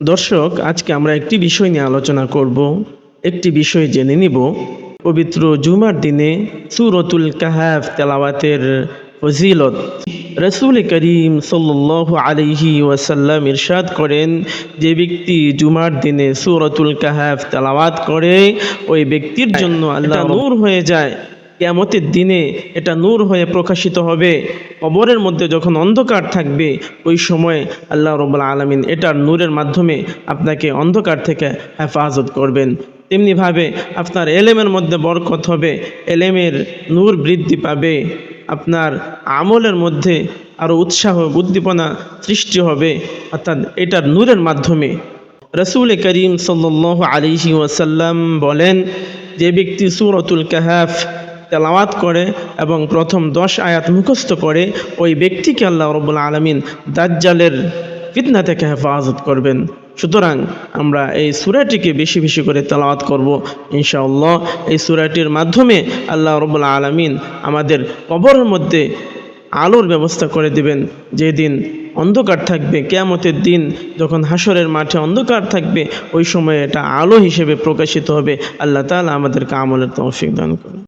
দর্শক আজকে আমরা একটি বিষয় নিয়ে আলোচনা করব। একটি বিষয় জেনে নিব। পবিত্র জুমার দিনে সুরতুল কাহাফ তেলাওয়াতের ফজিলত। রসুল করিম সাল্লাহ আলহি ওয়াসাল্লাম ইরশাদ করেন যে ব্যক্তি জুমার দিনে সুরতুল কাহাফ তেলাওয়াত করে ওই ব্যক্তির জন্য আল্লাহ নূর হয়ে যায়। কেয়ামতের দিনে এটা নূর হয়ে প্রকাশিত হবে। কবরের মধ্যে যখন অন্ধকার থাকবে, ওই সময় আল্লাহ রব্বুল আলমিন এটার নূরের মাধ্যমে আপনাকে অন্ধকার থেকে হেফাজত করবেন। তেমনিভাবে আপনার এলেমের মধ্যে বরকত হবে, এলেমের নূর বৃদ্ধি পাবে, আপনার আমলের মধ্যে আরও উৎসাহ, উদ্দীপনা সৃষ্টি হবে। অর্থাৎ এটার নূরের মাধ্যমে রসুল করিম সাল্লাহ আলিহি ওয়াসাল্লাম বলেন, যে ব্যক্তি সুরতুল কাহাফ তেলাওয়াত করে এবং প্রথম দশ আয়াত মুখস্থ করে ওই ব্যক্তিকে আল্লাহ রবুল আলমিন দাজ্জালের ফিতনা থেকে হেফাজত করবেন। সুতরাং আমরা এই সুরাটিকে বেশি বেশি করে তেলাওয়াত করব ইনশাআল্লাহ। এই সুরাটির মাধ্যমে আল্লাহ রবুল আলমিন আমাদের কবরের মধ্যে আলোর ব্যবস্থা করে দিবেন। যেদিন অন্ধকার থাকবে, কেয়ামতের দিন যখন হাসরের মাঠে অন্ধকার থাকবে, ওই সময় এটা আলো হিসেবে প্রকাশিত হবে। আল্লাহ তাআলা আমাদেরকে আমলের তৌফিক দান করুন।